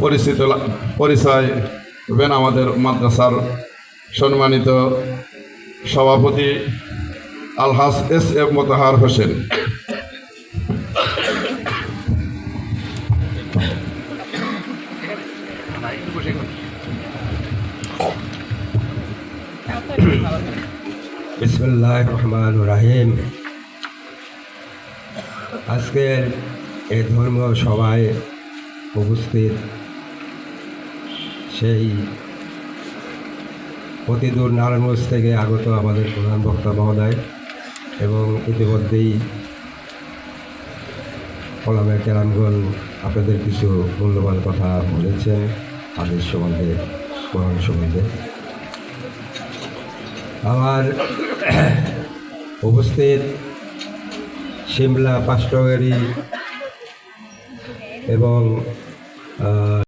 পরিচিত লা- পরিচয় দেবেন আমাদের মাদ্রাসার সম্মানিত সভাপতি আলহাস এস এফ মোতাহার হোসেন। রাহিম। আজকের এই ধর্মীয় সভায় উপস্থিত। সেই অতিদূর নারায়ণগঞ্জ থেকে আগত আমাদের প্রধান বক্তা মহোদয় এবং ইতিমধ্যেই কলামের কেরামগণ আপনাদের কিছু মূল্যবান কথা বলেছেন, আদেশ সম্বন্ধে কোরআন সম্বন্ধে। আমার উপস্থিত সিমলা পাঁচটাগাড়ি এবং 呃，